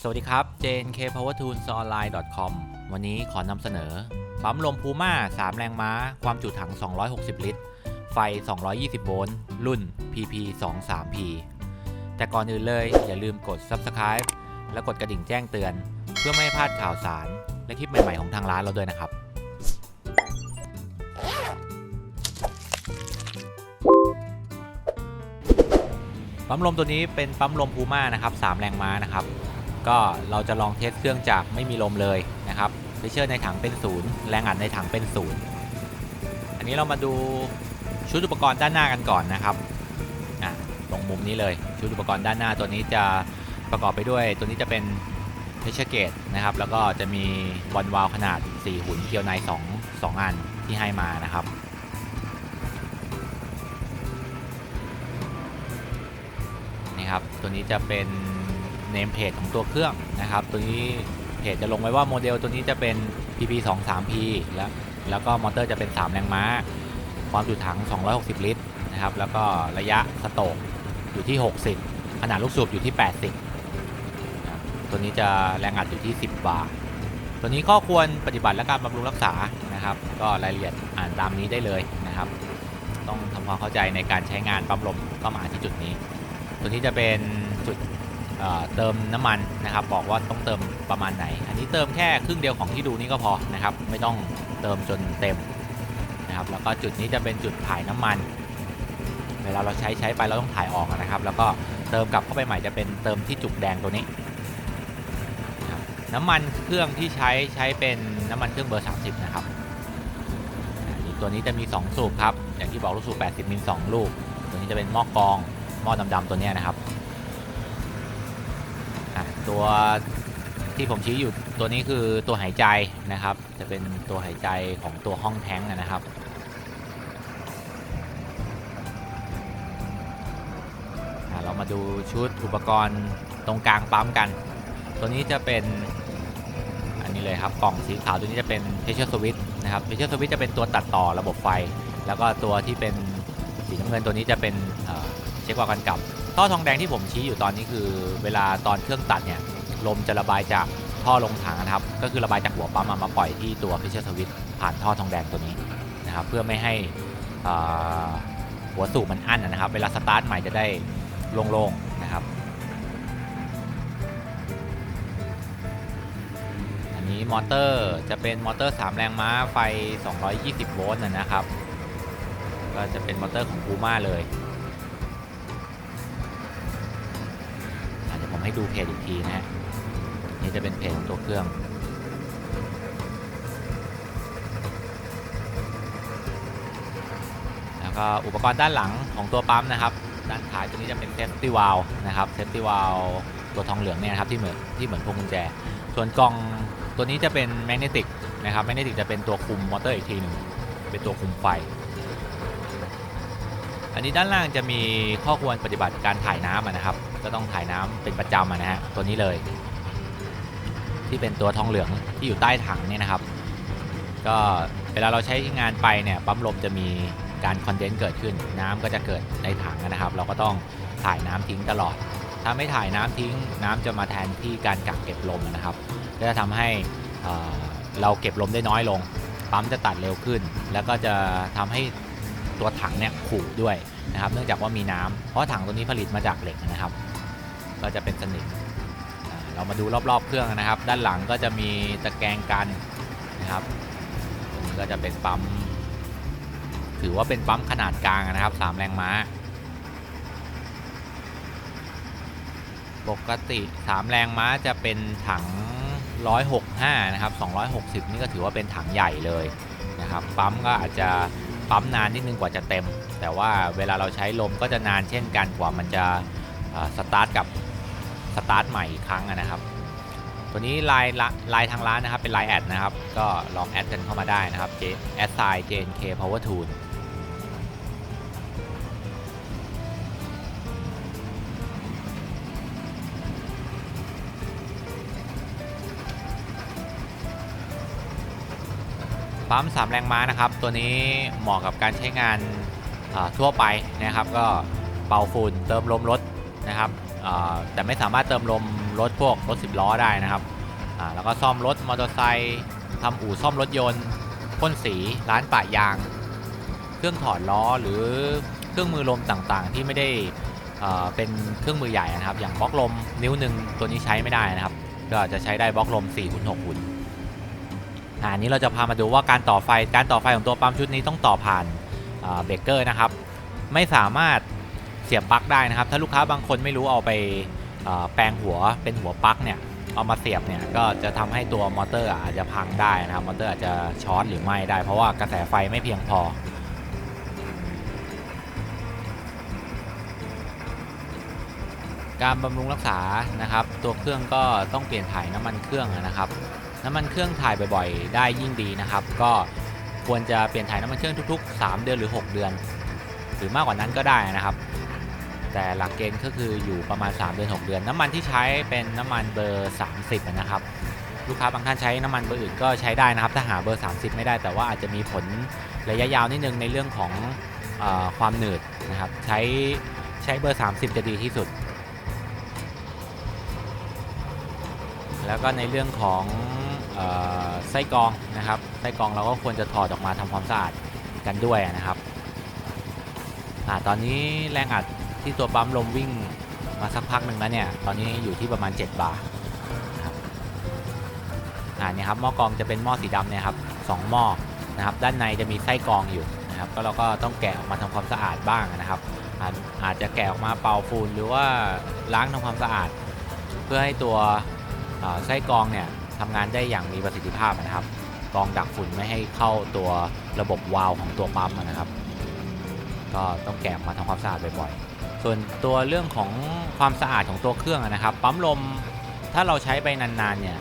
สวัสดีครับ JNK Power Tools Online com วันนี้ขอนำเสนอ ปั๊มลมพูม่า 3 แรงม้า ความจุถัง 260 ลิตร ไฟ 220 โวลต์ รุ่น PP 2 3 P แต่ก่อนอื่นเลยอย่าลืมกด Subscribe และกดกระดิ่งแจ้งเตือน เพื่อไม่ให้พลาดข่าวสาร และคลิปใหม่ ๆ ของทางร้านเราด้วยนะครับปั๊มลมตัวนี้เป็นปั๊มลมพูม่านะครับ 3 แรงม้านะครับ ก็เราจะลองเทสเครื่องจากไม่มีลมเลยนะครับเพชเชอร์ในถังเป็นศูนย์แรงอัดในถังเป็นศูนย์อันนี้เรามาดูชุดอุปกรณ์ด้านหน้ากันก่อนนะครับอะตรงมุมนี้เลยชุดอุปกรณ์ด้านหน้าตัวนี้จะประกอบไปด้วย ตัวนี้จะเป็นเพชเชอร์เกตนะครับแล้วก็จะมีบอลวาลขนาด 4 หุ่นเกียวใน2 2อันที่ให้มานะครับนี่ครับตัวนี้จะเป็น เนมเพจของตัวเครื่องนะครับ ตัวนี้เพจจะลงไว้ว่าโมเดลตัวนี้จะเป็น PP 2 3 P แล้วแล้วก็มอเตอร์จะเป็น 3 แรงม้า ความจุถัง 260 ลิตรนะครับ แล้วก็ระยะสโตกอยู่ที่ 60 ขนาดลูกสูบอยู่ที่ 80 ตัวนี้จะแรงอัดอยู่ที่ 10 บาร์ตัวนี้ข้อควรปฏิบัติและการบำรุงรักษานะครับ ก็รายละเอียดอ่านตามนี้ได้เลยนะครับ ต้องทำความเข้าใจในการใช้งานปั๊มลมก็มาที่จุดนี้ ตัวนี้จะเป็นจุด เติมน้ำมันนะครับ บอกว่าต้องเติมประมาณไหน อันนี้เติมแค่ครึ่งเดียวของที่ดูนี่ก็พอนะครับ ไม่ต้องเติมจนเต็มนะครับ แล้วก็จุดนี้จะเป็นจุดถ่ายน้ำมัน เวลาเราใช้ใช้ไปเราต้องถ่ายออกนะครับ แล้วก็เติมกลับเข้าไปใหม่จะเป็นเติมที่จุกแดงตัวนี้นะครับน้ำมันเครื่องที่ใช้ใช้เป็นน้ำมันเครื่องเบอร์ 30 นะครับตัวนี้จะมี 2 สูบครับ อย่างที่บอกลูกสูบ 80มิล2ลูก ตัวนี้จะเป็นหม้อกอง หม้อดำๆตัวนี้นะครับ ตัวที่ผมชี้อยู่ตัวนี้คือตัวหายใจนะครับ จะเป็นตัวหายใจของตัวห้องแท้งนะครับ เรามาดูชุดอุปกรณ์ตรงกลางปั๊มกัน ตัวนี้จะเป็นอันนี้เลยครับกล่องสีขาวตัวนี้จะเป็น pressure switch นะครับ pressure switch จะเป็นตัวตัดต่อระบบไฟ แล้วก็ตัวที่เป็นสีน้ำเงินตัวนี้จะเป็นเช็ควาล์วกันกลับ ท่อทองแดงที่ผมชี้อยู่ตอนนี้คือเวลาตอนเครื่องตัดเนี่ยลมจะระบายจากท่อลงถังนะครับ ก็คือระบายจากหัวปั๊มมามาปล่อยที่ตัว pressure switch ผ่านท่อทองแดงตัวนี้นะครับ เพื่อไม่ให้หัวสูบมันอั้นนะครับ เวลาสตาร์ทใหม่จะได้โล่งๆนะครับ อันนี้มอเตอร์จะเป็นมอเตอร์ 3 แรงม้าไฟ 220 โวลต์นะครับ ก็จะเป็นมอเตอร์ของ Puma เลยอะเดี๋ย ให้ดูเพจอีกทีนะฮะนี่จะเป็นเพจของตัวเครื่องแล้วก็อุปกรณ์ด้านหลังของตัวปั๊มนะครับ ด้านท้ายตัวนี้จะเป็นเซฟตี้วาลนะครับเซฟตี้วาลตัวทองเหลืองเนี่ยครับที่เหมือนที่เหมือนพวงกุญแจ ส่วนกล่องตัวนี้จะเป็นแมกเนติกนะครับแมกเนติกจะเป็นตัวคุมมอเตอร์อีกทีหนึ่งเป็นตัวคุมไฟ อันนี้ด้านล่างจะมีข้อควรปฏิบัติการถ่ายน้ำนะครับ ก็ต้องถ่ายน้ำเป็นประจำนะฮะตัวนี้เลย ที่เป็นตัวทองเหลืองที่อยู่ใต้ถังเนี่ยนะครับ ก็เวลาเราใช้งานไปเนี่ยปั๊มลมจะมีการคอนเดนซ์เกิดขึ้น น้ำก็จะเกิดในถังนะครับ เราก็ต้องถ่ายน้ำทิ้งตลอด ถ้าไม่ถ่ายน้ำทิ้ง น้ำจะมาแทนที่การกักเก็บลมนะครับ ก็จะทำให้เเราเก็บลมได้น้อยลง ปั๊มจะตัดเร็วขึ้น แล้วก็จะทำให้ตัวถังเนี่ยขูดด้วยนะครับ เนื่องจากว่ามีน้ำเพราะถังตัวนี้ผลิตมาจากเหล็กนะครับ ก็จะเป็นสนิมเรามาดูรอบๆเครื่องนะครับ ด้านหลังก็จะมีตะแกรงกันนะครับตรงนี้ก็จะเป็นปั๊ม ถือว่าเป็นปั๊มขนาดกลางนะครับ3แรงม้า ปกติ3แรงม้าจะเป็นถัง 165 นะครับ 260 นี่ก็ถือว่าเป็นถังใหญ่เลยนะครับ ปั๊มก็อาจจะปั๊มนานนิดนึงกว่าจะเต็ม แต่ว่าเวลาเราใช้ลมก็จะนานเช่นกันกว่ามันจะสตาร์ทกับ สตาร์ทใหม่อีกครั้งนะครับ ตัวนี้ไลน์ละไลน์ทางร้านนะครับเป็นไลน์แอดนะครับ ก็ลองแอดกันเข้ามาได้นะครับ J แอดไซน์ JNK Power Tool ปั๊ม 3 แรงม้านะครับ ตัวนี้เหมาะกับการใช้งานทั่วไปนะครับ ก็เป่าฝุ่นเติมลมรถนะครับ แต่ไม่สามารถเติมลมรถพวกรถ10ล้อได้นะครับแล้วก็ซ่อมรถมอเตอร์ไซค์ทำอู่ซ่อมรถยนต์พ่นสีร้านปะยาง เครื่องถอดล้อหรือเครื่องมือลมต่างๆ ที่ไม่ได้เป็นเครื่องมือใหญ่นะครับ อย่างบล็อกลมนิ้วหนึ่งตัวนี้ใช้ไม่ได้นะครับ ก็จะใช้ได้บล็อกลม4คูณ6หุ่นอ่าอันนี้เราจะพามาดูว่าการต่อไฟการต่อไฟของตัวปั๊มชุดนี้ต้องต่อผ่านเบรกเกอร์นะครับ ไม่สามารถ เสียบปลั๊กได้นะครับ ถ้าลูกค้าบางคนไม่รู้เอาไปแปลงหัวเป็นหัวปลั๊กเนี่ยเอามาเสียบเนี่ยก็จะทำให้ตัวมอเตอร์อาจจะพังได้นะครับมอเตอร์อาจจะช็อตหรือไม้ได้ เพราะว่ากระแสไฟไม่เพียงพอ การบำรุงรักษานะครับ ตัวเครื่องก็ต้องเปลี่ยนถ่ายน้ำมันเครื่องนะครับ น้ำมันเครื่องถ่ายบ่อยๆ ได้ยิ่งดีนะครับ ก็ควรจะเปลี่ยนถ่ายน้ำมันเครื่องทุก ๆ 3 เดือนหรือ 6 เดือน หรือมากกว่านั้นก็ได้นะครับ แต่หลักเกณฑ์ก็คืออยู่ประมาณ 3 เดือน 6 เดือน น้ำมันที่ใช้เป็นน้ำมันเบอร์ 30 นะครับ ลูกค้าบางท่านใช้น้ำมันเบอร์อื่นก็ใช้ได้นะครับ ถ้าหาเบอร์ 30 ไม่ได้แต่ว่าอาจจะมีผลระยะยาวนิดนึงในเรื่องของอความหนืดนะครับ ใช้ใช้เบอร์ 30 จะดีที่สุด แล้วก็ในเรื่องของออไส้กรองนะครับ ไส้กรองเราก็ควรจะถอดออกมาทำความสะอาดกันด้วยนะครับอตอนนี้แรงอัด ที่ตัวปั๊มลมวิ่งมาสักพักหนึ่งแล้วเนี่ย ตอนนี้อยู่ที่ประมาณ 7 บาร์นะครับอ่าเนี่ยครับหม้อกรองจะเป็นหม้อสีดำเนี่ยครับสองหม้อนะครับ ด้านในจะมีไส้กรองอยู่นะครับ ก็เราก็ต้องแกะออกมาทำความสะอาดบ้างนะครับ อาจอาจจะแกะออกมาเป่าฝุ่นหรือว่าล้างทำความสะอาด เพื่อให้ตัวไส้กรองเนี่ยทำงานได้อย่างมีประสิทธิภาพนะครับกรองดักฝุ่นไม่ให้เข้าตัวระบบวาล์วของตัวปั๊มนะครับ ก็ต้องแกะมาทำความสะอาดบ่อยๆ ส่วนตัวเรื่องของความสะอาดของตัวเครื่องนะครับ ปั๊มลมถ้าเราใช้ไปนานๆเนี่ย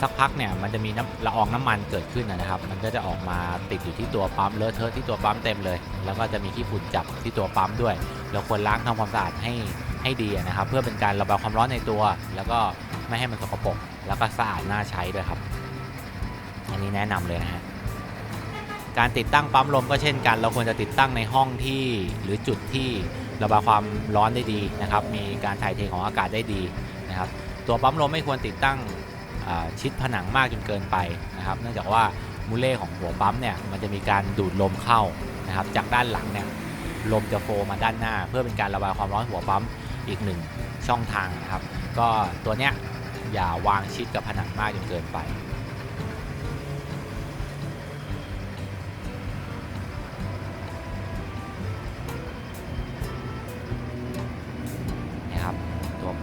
สักพักเนี่ยมันจะมีน้ำละอองน้ำมันเกิดขึ้นนะครับ มันก็จะออกมาติดอยู่ที่ตัวปั๊มเลอะเทอะที่ตัวปั๊มเต็มเลย แล้วก็จะมีขี้ฝุ่นจับที่ตัวปั๊มด้วย เราควรล้างทำความสะอาดให้ให้ดีนะครับ เพื่อเป็นการระบายความร้อนในตัว แล้วก็ไม่ให้มันสกปรกแล้วก็สะอาดน่าใช้ด้วยครับ อันนี้แนะนำเลยนะฮะ การติดตั้งปั๊มลมก็เช่นกัน เราควรจะติดตั้งในห้องที่หรือจุดที่ระบายความร้อนได้ดีนะครับ มีการถ่ายเทของอากาศได้ดีนะครับ ตัวปั๊มลมไม่ควรติดตั้งชิดผนังมากจนเกินไปนะครับ เนื่องจากว่ามูเล่ของหัวปั๊มเนี่ยมันจะมีการดูดลมเข้านะครับ จากด้านหลังเนี่ยลมจะโฟมาด้านหน้า เพื่อเป็นการระบายความร้อนหัวปั๊มอีกหนึ่งช่องทางนะครับ ก็ตัวเนี้ยอย่าวางชิดกับผนังมากจนเกินไป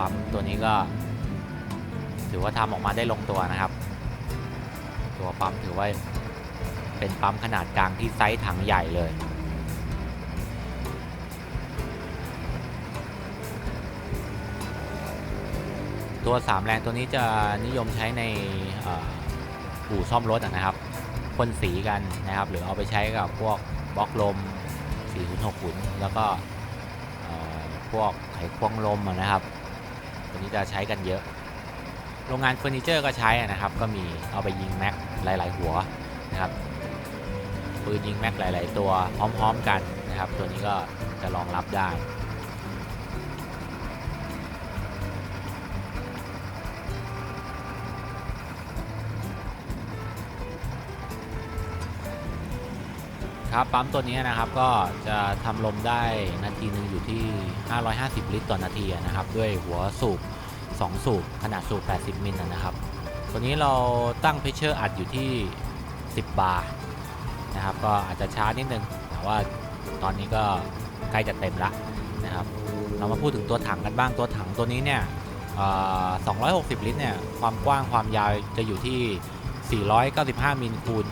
ปั๊มตัวนี้ก็ ถือว่าทำออกมาได้ลงตัวนะครับ ตัวปั๊มถือว่าเป็นปั๊มขนาดกลางที่ไซส์ถังใหญ่เลยตัว 3 แรงตัวนี้จะนิยมใช้ในอู่ซ่อมรถนะครับพ่นสีกันนะครับ หรือเอาไปใช้กับพวกบล็อกลม4หุ่น6หุ่นแล้วก็พวกไขควงลมนะครับ ตัวนี้จะใช้กันเยอะ โรงงานเฟอร์นิเจอร์ก็ใช้นะครับ ก็มีเอาไปยิงแม็กหลาย ๆ หัวนะครับปืนยิงแม็กหลาย ๆ ตัวพร้อม ๆ กันนะครับ ตัวนี้ก็จะรองรับได้ ครับปั๊มตัวนี้นะครับก็จะทำลมได้นาทีหนึ่งอยู่ที่ 550 ลิตรต่อนาทีนะครับ ด้วยหัวสูบ 2 สูบ ขนาดสูบ 80 มิลนะครับ ตัวนี้เราตั้งเพชเชอร์อัดอยู่ที่ 10 บาร์นะครับก็อาจจะช้านิดนึงแต่ว่าตอนนี้ก็ใกล้จะเต็มละนะครับ เรามาพูดถึงตัวถังกันบ้างตัวถังตัวนี้เนี่ยเอ่อ260 ลิตรเนี่ยความกว้างความยาวจะอยู่ที่ 495 มิลคูณ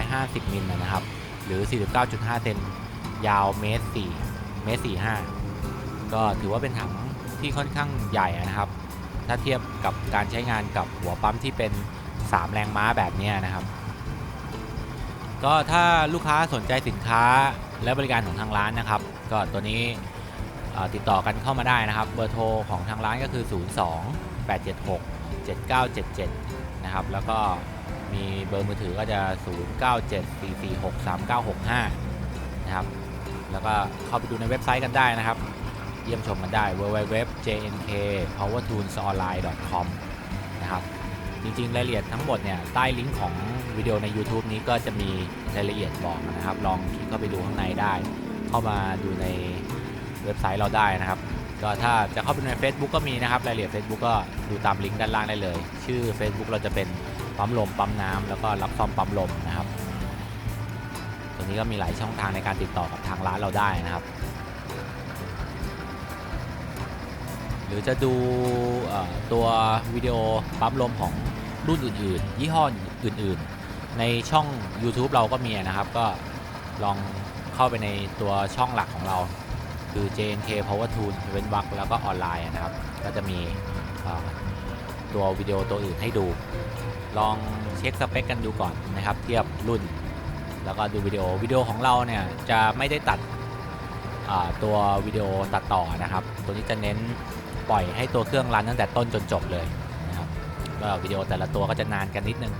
1,450 มิลนะครับ หรือ 49.5 เซนยาวเมตร4เมตร45 ก็ถือว่าเป็นถังที่ค่อนข้างใหญ่นะครับ ถ้าเทียบกับการใช้งานกับหัวปั๊มที่เป็น 3 แรงม้าแบบนี้นะครับ ก็ถ้าลูกค้าสนใจสินค้าและบริการของทางร้านนะครับ ก็ตัวนี้ติดต่อกันเข้ามาได้นะครับ เบอร์โทรของทางร้านก็คือ 02 876 7977 นะครับ แล้วก็ มีเบอร์มือถือก็จะ 0974463965 นะครับ แล้วก็เข้าไปดูในเว็บไซต์กันได้นะครับ เยี่ยมชมกันได้ www.jnkpowertoolsonline.com นะครับ จริง ๆ รายละเอียดทั้งหมดเนี่ยใต้ลิงก์ของวิดีโอใน YouTube นี้ก็จะมีรายละเอียดบอกนะครับ ลองคลิกเข้าไปดูข้างในได้ เข้ามาดูในเว็บไซต์เราได้นะครับก็ถ้าจะเข้าไปใน Facebook ก็มีนะครับ รายละเอียด Facebook ก็ดูตามลิงก์ด้านล่างได้เลย ชื่อ Facebook เราจะเป็น ปั๊มลมปั๊มน้ำแล้วก็รับซ่อมปั๊มลมนะครับตัวนี้ก็มีหลายช่องทางในการติดต่อกับทางร้านเราได้นะครับ หรือจะดูตัววิดีโอปั๊มลมของรุ่นอื่นๆ ยี่ห้ออื่นๆ ในช่อง YouTube เราก็มีนะครับ ก็ลองเข้าไปในตัวช่องหลักของเรา คือ JNK Power Tool เว้นวรรคแล้วก็ออนไลน์นะครับ ก็จะมี ตัววิดีโอตัวอื่นให้ดู ลองเช็คสเปคกันดูก่อนนะครับ เทียบรุ่น แล้วก็ดูวิดีโอวิดีโอของเราเนี่ยจะไม่ได้ตัดตัววิดีโอตัดต่อนะครับ ตัวนี้จะเน้นปล่อยให้ตัวเครื่องรันตั้งแต่ต้นจนจบเลยนะครับก็วิดีโอแต่ละตัวก็จะนานกันนิดนึง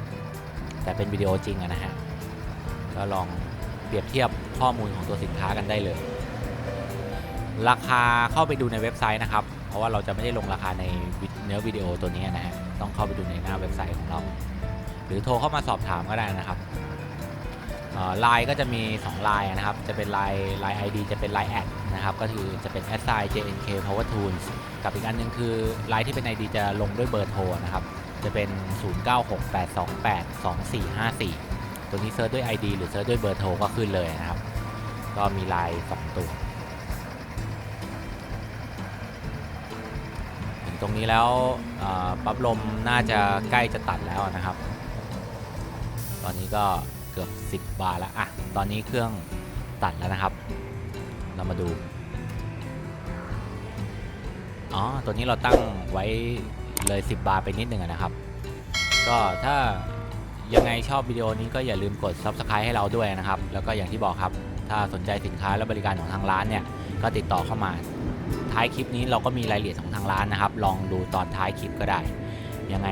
แต่เป็นวิดีโอจริงะนะฮะก็ลองเปรียบเทียบข้อมูลของตัวสินค้ากันได้เลย ราคาเข้าไปดูในเว็บไซต์นะครับ ราะว่าเราจะไม่ได้ลงราคาในเนื้อวิดีโอตัวนี้นะฮะต้องเข้าไปดูในหน้าเว็บไซต์ของเรา หรือโทรเข้ามาสอบถามก็ได้นะครับไลน์ก็จะมี2ไลน์นะครับ จะเป็นไลน์ไลน์ ID จะเป็นไลน์แอดนะครับ ก็คือจะเป็น s i JNK Power Tools กับอีกอันหนึงคือไลน์ที่เป็น ID จะลงด้วยเบอร์โทรนะครับ จะเป็น 0968282454 ตัวนี้เซิร์ชด้วย ID หรือเซิร์ชด้วยเบอร์โทรก็ขึ้นเลยนะครับ ก็มีไลน์2ตัว ตรงนี้แล้วปั๊บลมน่าจะใกล้จะตัดแล้วนะครับ ตอนนี้ก็เกือบ 10 บาร์แล้วอะตอนนี้เครื่องตัดแล้วนะครับ เรามาดูอ๋อตัวนี้เราตั้งไว้เลย 10 บาร์ไปนิดหนึ่งนะครับ ก็ถ้ายังไงชอบวิดีโอนี้ก็อย่าลืมกด Subscribe ให้เราด้วยนะครับ แล้วก็อย่างที่บอกครับ ถ้าสนใจสินค้าและบริการของทางร้านเนี่ย ก็ติดต่อเข้ามา ท้ายคลิปนี้เราก็มีรายละเอียดของทางร้านนะครับ ลองดูตอนท้ายคลิปก็ได้ ยังไง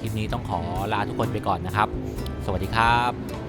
คลิปนี้ต้องขอลาทุกคนไปก่อนนะครับ สวัสดีครับ